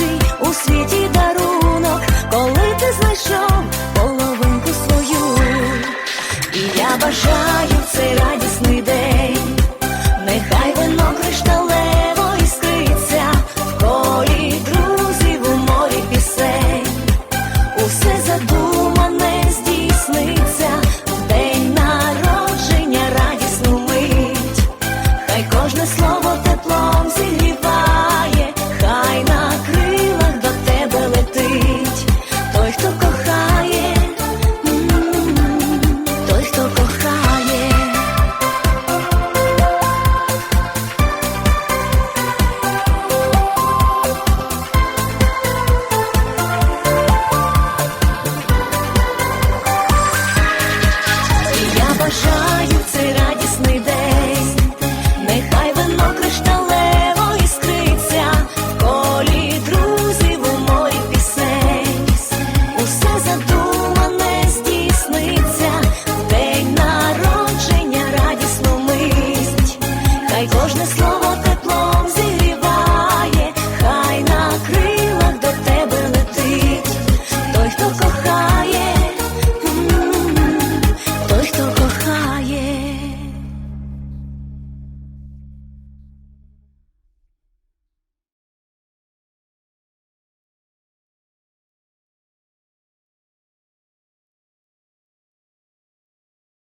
найкращий у світі дарунок, коли ти знайшов половинку свою, і я бажаю